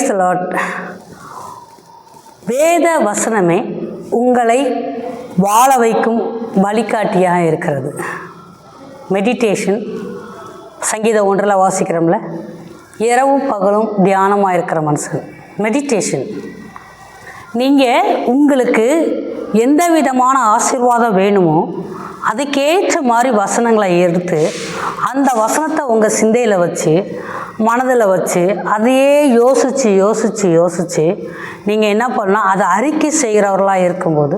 Price lot வேத வசனமே உங்களை வாழ வைக்கும் வழிகாட்டியாக இருக்கிறது. மெடிடேஷன் சங்கீதம் ஒன்றில் வாசிக்கிறோம்ல? இரவும் பகலும் தியானமாக இருக்கிற மனுஷன் மெடிடேஷன் நீங்கள் உங்களுக்கு எந்த விதமான ஆசீர்வாதம் வேணுமோ அதுக்கேற்ற மாதிரி வசனங்களை எடுத்து அந்த வசனத்தை உங்கள் சிந்தையில் வச்சு மனதில் வச்சு அதையே யோசித்து யோசித்து யோசித்து நீங்கள் என்ன பண்ணலாம்? அதை அறிக்கை செய்கிறவர்களாக இருக்கும்போது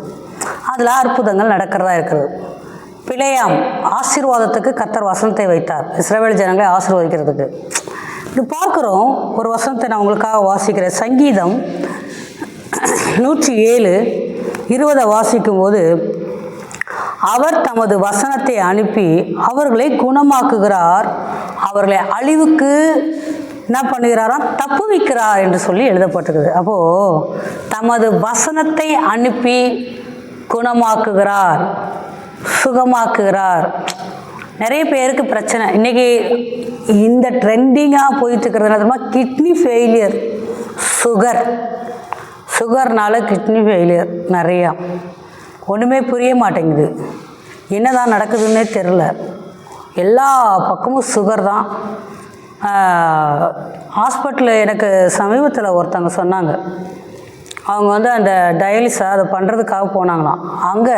அதில் அற்புதங்கள் நடக்கிறதா இருக்கிறது பிழையாம். ஆசீர்வாதத்துக்கு கத்தர் வசனத்தை வைத்தார். இஸ்ரேவேல் ஜனங்களை ஆசீர்வதிக்கிறதுக்கு. இது பார்க்குறோம். ஒரு வசனத்தை நான் உங்களுக்காக வாசிக்கிறேன். சங்கீதம் நூற்றி ஏழு இருபதை வாசிக்கும்போது அவர் தமது வசனத்தை அனுப்பி அவர்களை குணமாக்குகிறார். அவர்களை அழிவுக்கு என்ன பண்ணுகிறாராம்? தப்புவிக்கிறார் என்று சொல்லி எழுதப்பட்டிருக்குது. அப்போது தமது வசனத்தை அனுப்பி குணமாக்குகிறார் சுகமாக்குகிறார். நிறைய பேருக்கு பிரச்சனை. இன்றைக்கி இந்த ட்ரெண்டிங்காக போயிட்டு என்ன கிட்னி ஃபெயிலியர் சுகர் சுகர்னால கிட்னி ஃபெயிலியர் நிறையா. ஒன்றுமே புரிய மாட்டேங்குது. என்னதான் நடக்குதுன்னே தெரில எல்லா பக்கமும் சுகர் தான். ஹாஸ்பிட்டலில் எனக்கு சமீபத்தில் ஒருத்தவங்க சொன்னாங்க. அவங்க வந்து அந்த டயாலிஸை அதை பண்ணுறதுக்காக போனாங்களாம். அங்கே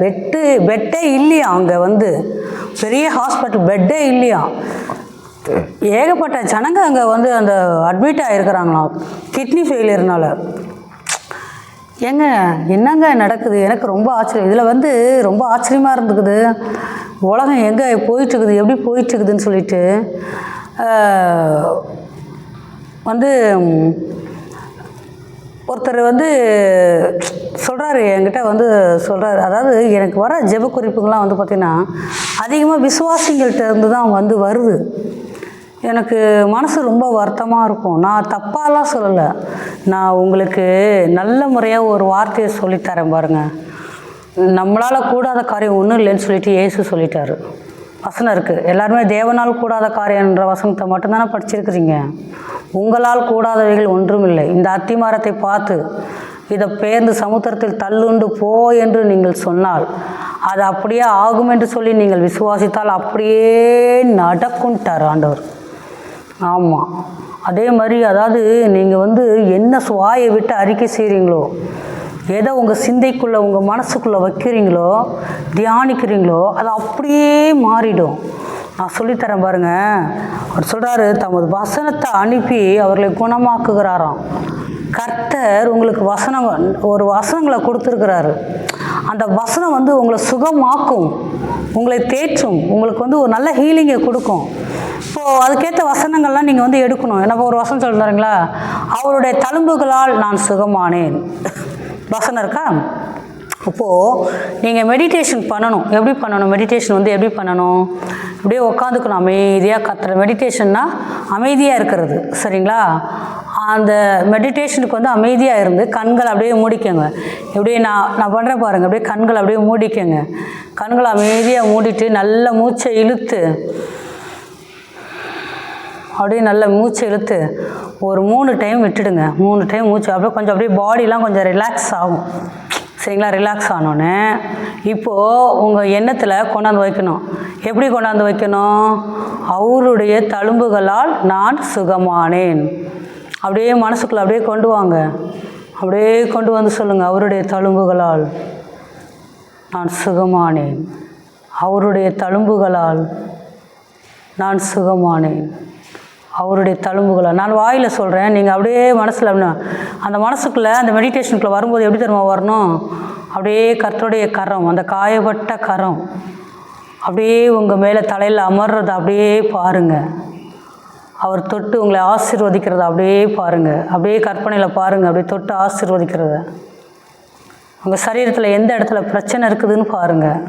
பெட்டு பெட்டே இல்லையா அங்கே வந்து. பெரிய ஹாஸ்பிட்டல் பெட்டே இல்லையா ஏகப்பட்ட ஜனங்க அங்கே வந்து அந்த அட்மிட் ஆகிருக்கிறாங்களாம் கிட்னி ஃபெயிலியர்னால ஏங்க என்னங்க நடக்குது? எனக்கு ரொம்ப ஆச்சரியம். இதில் வந்து ரொம்ப ஆச்சரியமாக இருந்துக்குது. உலகம் எங்கே போயிட்டுருக்குது? எப்படி போயிட்டுருக்குதுன்னு சொல்லிட்டு வந்து ஒருத்தர் வந்து சொல்கிறாரு என்கிட்ட வந்து சொல்கிறாரு அதாவது எனக்கு வர ஜெப குறிப்புகள்லாம் வந்து பார்த்திங்கன்னா அதிகமாக விசுவாசிகள்கிட்ட இருந்து தான் வந்து வருது. எனக்கு மனசு ரொம்ப வருத்தமாக இருக்கும். நான் தப்பாலாம் சொல்லலை. நான் உங்களுக்கு நல்ல முறையாக ஒரு வார்த்தையை சொல்லித்தரேன் பாருங்கள் நம்மளால் கூடாத காரியம் ஒன்றும் இல்லைன்னு சொல்லிட்டு இயேசு சொல்லிட்டாரு. வசனம் இருக்குது எல்லாருமே தேவனால் கூடாத காரியம்ன்ற வசனத்தை மட்டும்தானே படிச்சிருக்கிறீங்க. உங்களால் கூடாதவைகள் ஒன்றும் இல்லை. இந்த அத்திமரத்தை பார்த்து இதை பேர்ந்து சமுத்திரத்தில் தள்ளுண்டு போ என்று நீங்கள் சொன்னால் அது அப்படியே ஆகும் என்று சொல்லி நீங்கள் விசுவாசித்தால் அப்படியே நடக்கும்ட்டார் ஆண்டவர். ஆமாம் அதே மாதிரி அதாவது நீங்கள் வந்து என்ன சுவாயை விட்டு அறிக்கை செய்கிறீங்களோ எதை உங்கள் சிந்தைக்குள்ளே உங்கள் மனசுக்குள்ளே வைக்கிறீங்களோ தியானிக்கிறீங்களோ அது அப்படியே மாறிடும். நான் சொல்லித்தரேன் பாருங்க. அவர் சொல்கிறாரு தமது வசனத்தை அனுப்பி அவர்களை குணமாக்குகிறாராம். கர்த்தர் உங்களுக்கு வசனம் ஒரு வசனங்களை கொடுத்துருக்கிறாரு. அந்த வசனம் வந்து உங்களை சுகமாக்கும் உங்களை தேற்றும் உங்களுக்கு வந்து ஒரு நல்ல ஹீலிங்கை கொடுக்கும். இப்போது அதுக்கேற்ற வசனங்கள்லாம் நீங்கள் வந்து எடுக்கணும். என்ன ஒரு வசனம் சொல்லுறாங்களா அவருடைய தழும்புகளால் நான் சுகமானேன். வசனம் இருக்கா? அப்போது நீங்கள் மெடிடேஷன் பண்ணணும். எப்படி பண்ணணும்? மெடிடேஷன் வந்து எப்படி பண்ணணும்? அப்படியே உட்காந்துக்கணும். அமைதியாக கத்துற. மெடிடேஷன்னா அமைதியாக இருக்கிறது. சரிங்களா? அந்த மெடிடேஷனுக்கு வந்து அமைதியாக இருந்து கண்கள் அப்படியே மூடிக்கோங்க. இப்படியே நான் நான் பண்ணுறேன் பாருங்கள் அப்படியே கண்கள் அப்படியே மூடிக்கோங்க. கண்களை அமைதியாக மூடிட்டு நல்ல மூச்சை இழுத்து அப்படியே நல்ல மூச்சு இழுத்து ஒரு மூணு டைம் விட்டுடுங்க. மூணு டைம் மூச்சு. அப்படியே கொஞ்சம் அப்படியே பாடிலாம் கொஞ்சம் ரிலாக்ஸ் ஆகும். சரிங்களா? ரிலாக்ஸ் ஆனோன்னே இப்போது உங்கள் எண்ணத்தில் கொண்டாந்து வைக்கணும். எப்படி கொண்டாந்து வைக்கணும்? அவருடைய தழும்புகளால் நான் சுகமானேன். அப்படியே மனசுக்குள்ளே அப்படியே கொண்டு வாங்க. அப்படியே கொண்டு வந்து சொல்லுங்கள் அவருடைய தழும்புகளால் நான் சுகமானேன். அவருடைய தழும்புகளால் நான் சுகமானேன். அவருடைய தழும்புகளால் நான் வாயில் சொல்கிறேன் நீங்கள் அப்படியே மனசில் அப்படின்னா அந்த மனசுக்குள்ளே அந்த மெடிடேஷனுக்குள்ளே வரும்போது எப்படி தெரியுமா வரணும்? அப்படியே கர்த்தருடைய கரம் அந்த காயப்பட்ட கரம் அப்படியே உங்கள் மேலே தலையில் அமர்றதை அப்படியே பாருங்கள் அவர் தொட்டு உங்களை ஆசிர்வதிக்கிறத அப்படியே பாருங்கள் அப்படியே கற்பனையில் பாருங்கள் அப்படியே தொட்டு ஆசிர்வதிக்கிறத. உங்கள் சரீரத்தில் எந்த இடத்துல பிரச்சனை இருக்குதுன்னு பாருங்கள்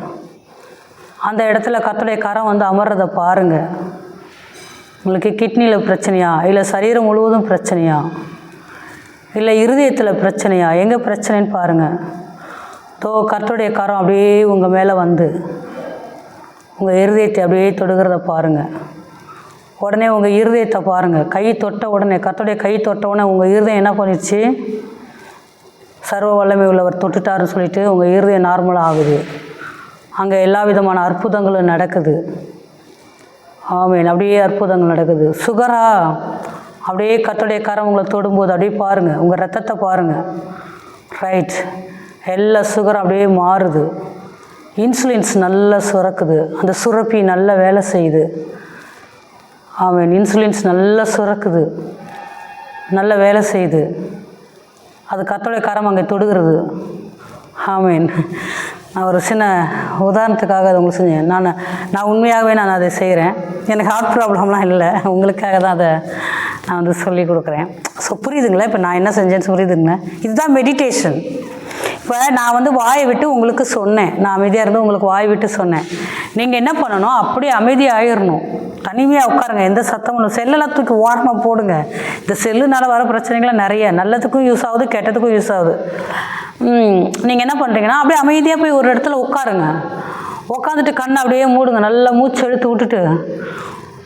அந்த இடத்துல கர்த்தருடைய கரம் வந்து அமர்றதை பாருங்கள் உங்களுக்கு கிட்னியில் பிரச்சனையா? இல்லை சரீரம் முழுவதும் பிரச்சனையா? இல்லை இருதயத்தில் பிரச்சனையா? எங்கே பிரச்சனைன்னு பாருங்கள் தோ கர்த்தருடைய கரம் அப்படியே உங்கள் மேலே வந்து உங்கள் இருதயத்தை அப்படியே தொடுகிறத பாருங்கள் உடனே உங்கள் இருதயத்தை பாருங்கள் கை தொட்ட உடனே கத்தோடைய கை தொட்ட உடனே உங்கள் இருதயம் என்ன பண்ணிடுச்சு? சர்வ வல்லமை உள்ளவர் தொட்டுட்டாருன்னு சொல்லிட்டு உங்கள் இருதயம் நார்மலாக ஆகுது. அங்கே எல்லா விதமான அற்புதங்களும் நடக்குது. ஆமீன். அப்படியே அற்புதங்கள் நடக்குது. சுகரா? அப்படியே கத்தோடைய கரம் உங்களை தொடும்போது அப்படியே பாருங்கள் உங்கள் ரத்தத்தை பாருங்கள் ரைட் எல்லா சுகரும் அப்படியே மாறுது. இன்சுலின்ஸ் நல்லா சுரக்குது. அந்த சுரப்பி நல்லா வேலை செய்யுது. அவன் இன்சுலின்ஸ் நல்லா சுரக்குது. நல்ல வேலை செய்யுது. அது கத்தோடைய கரம் அங்கே தொடுகிறது. ஆமேன். நான் ஒரு சின்ன உதாரணத்துக்காக அதை உங்களுக்கு செஞ்சேன். நான் நான் உண்மையாகவே நான் அதை செய்கிறேன். எனக்கு ஹார்ட் ப்ராப்ளம்லாம் இல்லை. உங்களுக்காக தான் அதை நான் வந்து சொல்லி கொடுக்குறேன். ஸோ புரியுதுங்களா? இப்போ நான் என்ன செஞ்சேன்னு புரியுதுங்களா? இதுதான் மெடிடேஷன் இப்போ நான் வந்து வாயை விட்டு உங்களுக்கு சொன்னேன். நான் அமைதியாக இருந்து உங்களுக்கு வாய் விட்டு சொன்னேன். நீங்கள் என்ன பண்ணணும்? அப்படியே அமைதியாகிடணும் தனிமையாக உட்காருங்க. எந்த சத்தமும் இல்லை. செல்லெல்லாம் தூக்கி ஓரமாக போடுங்க. இந்த செல்லுனால வர பிரச்சனைகள்லாம் நிறைய. நல்லதுக்கும் யூஸ் ஆகுது கெட்டதுக்கும் யூஸ் ஆகுது. நீங்கள் என்ன பண்ணுறீங்கன்னா அப்படியே அமைதியாக போய் ஒரு இடத்துல உட்காருங்க. உட்காந்துட்டு கண்ணை அப்படியே மூடுங்க. நல்லா மூச்சு எடுத்து விட்டுட்டு.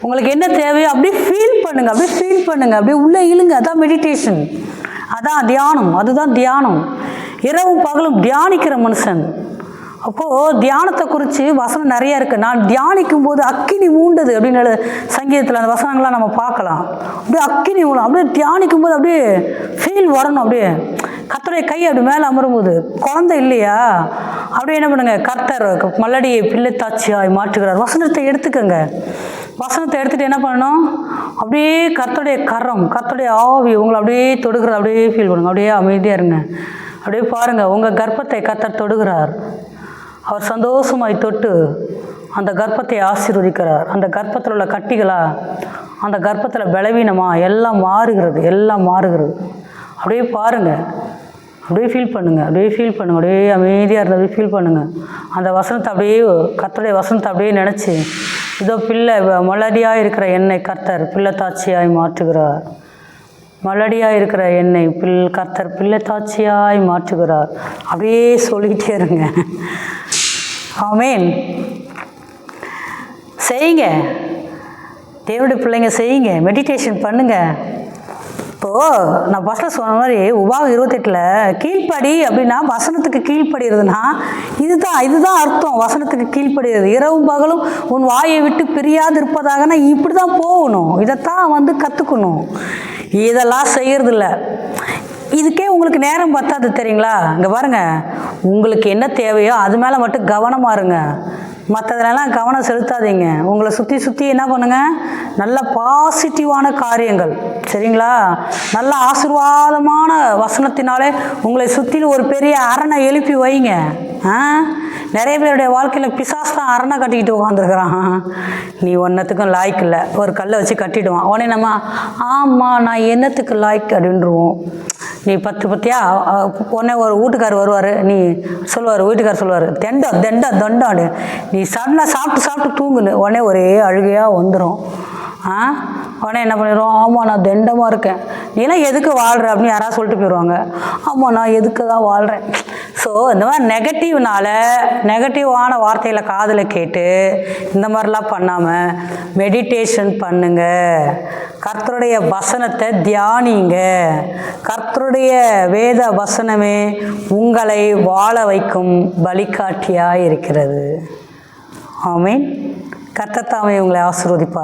உங்களுக்கு என்ன தேவையோ அப்படியே ஃபீல் பண்ணுங்கள் அப்படியே ஃபீல் பண்ணுங்கள் அப்படியே உள்ளே இழுங்க. அதான் மெடிடேஷன் அதான் தியானம். அதுதான் தியானம். இரவும் பகலும் தியானிக்கிற மனுஷன். அப்போது தியானத்தை குறித்து வசனம் நிறைய இருக்குது நான் தியானிக்கும் போது அக்கினி மூண்டது அப்படின்னு சங்கீதத்தில் அந்த வசனங்கள்லாம் நம்ம பார்க்கலாம். அப்படியே அக்கினி மூலம் அப்படியே தியானிக்கும் போது அப்படியே ஃபீல் வரணும் அப்படியே. கத்தருடைய கை அப்படி மேலே அமரும்போது குழந்தை இல்லையா? அப்படியே என்ன பண்ணுங்க கர்த்தர் மல்லடியை பிள்ளைத்தாட்சியாய் மாற்றுகிறார். வசனத்தை எடுத்துக்கோங்க. வசனத்தை எடுத்துகிட்டு என்ன பண்ணணும்? அப்படியே கர்த்தருடைய கரம் கர்த்தருடைய ஆவி உங்களை அப்படியே தொடுகிறது அப்படியே ஃபீல் பண்ணுங்க. அப்படியே அமைதியாக இருங்க. அப்படியே பாருங்கள் உங்கள் கர்ப்பத்தை கர்த்தர் தொடுகிறார். அவர் சந்தோஷமாய் தொட்டு அந்த கர்ப்பத்தை ஆசீர்வதிக்கிறார். அந்த கர்ப்பத்தில் உள்ள கட்டிகளா அந்த கர்ப்பத்தில் பலவீனமா எல்லாம் மாறுகிறது எல்லாம் மாறுகிறது. அப்படியே பாருங்கள் அப்படியே ஃபீல் பண்ணுங்கள் அப்படியே ஃபீல் பண்ணுங்கள் அப்படியே அமைதியாக இருந்தது ஃபீல் பண்ணுங்கள் அந்த வசனத்தை அப்படியே கர்த்தருடைய வசனத்தை அப்படியே நினச்சி இதோ பிள்ளை மலடியாக இருக்கிற என்னை கர்த்தர் பிள்ளை தாட்சியாய் மாற்றுகிறார். மலடியாக இருக்கிற என்னை பில் கர்த்தர் பிள்ளை தாட்சியாய் மாற்றுகிறார். அப்படியே சொல்லிக்கிட்டே இருங்க. ஆமேன். செய்யுங்க. தேவனுடைய பிள்ளைங்க செய்யுங்க. மெடிடேஷன் பண்ணுங்க. இப்போது நான் ஃபஸ்ட்டில் சொன்ன மாதிரி உபாகம் இருபத்தெட்டில் கீழ்ப்படி அப்படின்னா வசனத்துக்கு கீழ்ப்படுகிறதுனா இதுதான் இதுதான் அர்த்தம். வசனத்துக்கு கீழ்ப்படுகிறது இரவும் பகலும் உன் வாயை விட்டு பிரியாது இருப்பதாகனா இப்படி தான் போகணும். இதைத்தான் வந்து கற்றுக்கணும் இதெல்லாம் செய்கிறதில்ல இதுக்கே உங்களுக்கு நேரம் பத்தாது தெரியுங்களா? இங்கே பாருங்கள் உங்களுக்கு என்ன தேவையோ அது மேலே மட்டும் கவனமாக இருங்க. மற்றதுலலாம் கவனம் செலுத்தாதீங்க. உங்களை சுற்றி சுற்றி என்ன பண்ணுங்கள் நல்ல பாசிட்டிவான காரியங்கள். சரிங்களா? நல்ல ஆசீர்வாதமான வசனத்தினாலே உங்களை சுற்றிலும் ஒரு பெரிய அரணை எழுப்பி வைங்க. ஆ? நிறைய பேருடைய வாழ்க்கையில் பிசாஸ் தான் அரணை கட்டிக்கிட்டு உட்காந்துருக்குறான் நீ ஒன்றத்துக்கும் லாய்க்கு இல்லை. ஒரு கல்லை வச்சு கட்டிடுவான். உடனே நம்ம ஆமாம் நான் என்னத்துக்கு லாய்க்கு? அப்படின்றவோம். நீ பத்து பத்தியா? உடனே ஒரு வீட்டுக்கார் வருவார் நீ சொல்லுவார் வீட்டுக்கார் சொல்லுவார் தெண்டம் தெண்டம் தொண்டாடு நீ சடனாக சாப்பிட்டு சாப்பிட்டு தூங்குன்னு உடனே ஒரே அழுகையாக வந்துடும் ஆ? உடனே என்ன பண்ணிடுவோம் ஆமாம் நான் தெண்டமாக இருக்கேன். நீலாம் எதுக்கு வாழ்கிற அப்படின்னு யாராவது சொல்லிட்டு போயிடுவாங்க ஆமாம் நான் எதுக்கு தான் வாழ்கிறேன் ஸோ இந்த மாதிரி நெகட்டிவ்னால நெகட்டிவான வார்த்தைகளை காதில் கேட்டு இந்த மாதிரிலாம் பண்ணாமல் மெடிடேஷன் பண்ணுங்க. கர்த்தருடைய வசனத்தை தியானிங்க. கர்த்தருடைய வேத வசனமே உங்களை வாழ வைக்கும் வழிகாட்டியாக இருக்கிறது. ஆமீன். கர்த்தத்தாமே உங்களை ஆசீர்வதிப்பார்.